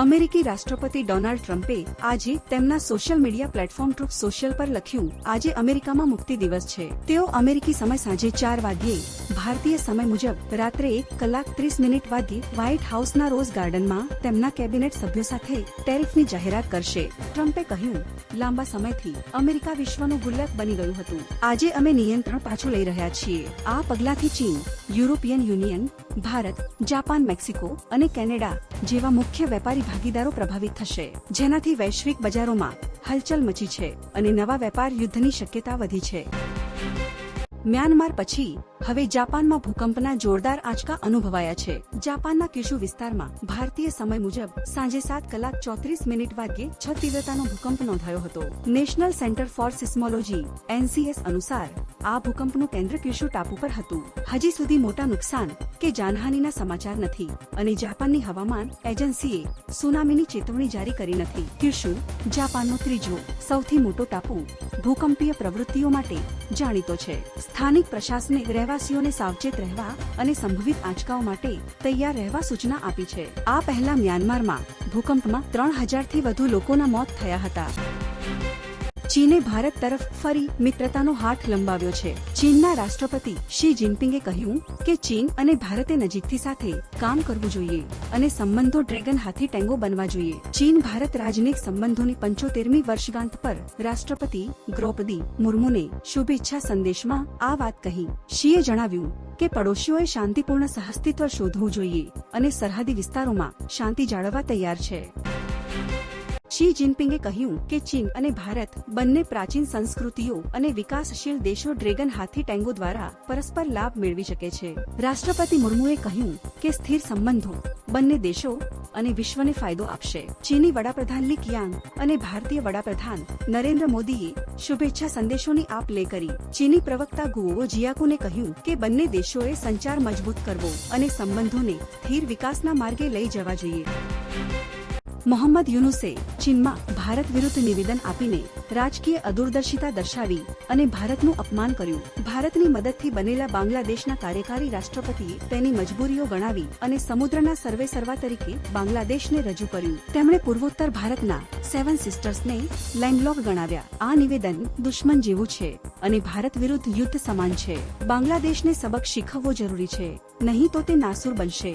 અમેરિકી રાષ્ટ્રપતિ ડોનાલ્ડ ટ્રમ્પે આજે તેમના social media platform truth social પર લખ્યું, આજે અમેરિકામાં મુક્તિ દિવસ છે. તેઓ અમેરિકી સમય સાંજે ચાર વાગ્યે ભારતીય સમય મુજબ રાત્રે એક કલાક ત્રીસ મિનિટ વાગ્યે વ્હાઇટ હાઉસના રોઝ ગાર્ડનમાં તેમના કેબિનેટ સભ્યો સાથે ટેરિફની જાહેરાત કરશે. ટ્રમ્પે કહ્યું, લાંબા સમયથી અમેરિકા વિશ્વનું ગુલ્લક બની ગયું હતું. આજે અમે નિયંત્રણ પાછું લઈ રહ્યા છીએ. આ પગલાંથી ચીન, European union Bharat, Japan, Mexico અને કેનેડા જેવા મુખ્ય વેપારી ભાગીદારો પ્રભાવિત થશે. જેનાથી વૈશ્વિક બજારોમાં હલચલ મચી છે અને નવા વેપાર યુદ્ધની શક્યતા વધી છે. મ્યાનમાર પછી હવે જાપાનમાં ભૂકંપના જોરદાર આંચકા અનુભવાયા છે. જાપાનના કિશુ વિસ્તારમાં ભારતીય સમય મુજબ સાંજે સાત કલાક ચોત્રીસ મિનિટ વાગ્યે છ તીવ્રતાનો ભૂકંપ નોંધાયો હતો. National centre for seismology, NCS અનુસાર આ ભૂકંપનું કેન્દ્ર કિશુ ટાપુ પર હતું. હજી સુધી મોટા નુકસાન કે જાનહાનિના સમાચાર નથી અને જાપાનની હવામાન એજન્સીએ સુનામીની ચેતવણી જારી કરી નથી. ક્યુશુ જાપાનનો ત્રીજો સૌથી મોટો ટાપુ ભૂકંપીય પ્રવૃત્તિઓ માટે જાણીતો છે. સ્થાનિક પ્રશાસને રહેવાસીઓને સાવચેત રહેવા અને સંભવિત આંચકાઓ માટે તૈયાર રહેવા સૂચના આપી છે. આ પહેલા મ્યાનમારમાં ભૂકંપમાં ત્રણ હજારથી વધુ લોકોના મોત થયા હતા. ચીને ભારત તરફ ફરી મિત્રતાનો હાથ લંબાવ્યો છે. ચીનના રાષ્ટ્રપતિ શી જિનપિંગે કહ્યું કે ચીન અને ભારતે નજીકથી સાથે કામ કરવું જોઈએ અને સંબંધો ડ્રેગન હાથી ટેંગો બનવા જોઈએ. ચીન ભારત રાજનીતિક સંબંધોની પંચોતેરમી વર્ષગાંઠ પર રાષ્ટ્રપતિ દ્રૌપદી મુર્મુને શુભેચ્છા સંદેશમાં આ વાત કહી. શીએ જણાવ્યું કે પડોશીઓએ શાંતિપૂર્ણ સહઅસ્તિત્વ શોધવું જોઈએ અને સરહદી વિસ્તારોમાં શાંતિ જાળવવા તૈયાર છે. શી જિનપિંગે કહ્યું કે ચીન અને ભારત બંને પ્રાચીન સંસ્કૃતિઓ અને વિકાસશીલ દેશો ડ્રેગન હાથી ટેંગો દ્વારા પરસ્પર લાભ મેળવી શકે છે. રાષ્ટ્રપતિ મુર્મુએ કહ્યું કે સ્થિર સંબંધો બંને દેશો અને વિશ્વને ફાયદો આપશે. ચીની વડાપ્રધાન લી કિયાંગ અને ભારતીય વડાપ્રધાન નરેન્દ્ર મોદીએ શુભેચ્છા સંદેશોની આપ લે કરી. ચીની પ્રવક્તા ગુઓ જિયાકુને કહ્યું કે બંને દેશોએ સંચાર મજબૂત કરવો અને સંબંધોને સ્થિર વિકાસના માર્ગે લઈ જવા જોઈએ. મોહમ્મદ યુનુસે ચીનમાં ભારત વિરુદ્ધ નિવેદન આપીને રાજકીય અદૂરદર્શિતા દર્શાવી અને ભારતનું અપમાન કર્યું. ભારતની મદદથી બનેલા બાંગ્લાદેશના કાર્યકારી રાષ્ટ્રપતિએ તેની મજબૂરીઓ ગણાવી અને સમુદ્રના સર્વે સર્વા તરીકે બાંગ્લાદેશને રજૂ કર્યું. તેમણે પૂર્વોત્તર ભારતના સેવન સિસ્ટર્સને લેન્ડલોક ગણાવ્યા. આ નિવેદન દુશ્મન જેવું છે અને ભારત વિરુદ્ધ યુદ્ધ સમાન છે. બાંગ્લાદેશને સબક શીખવવો જરૂરી છે. નહીં તો તે નાસુર બનશે.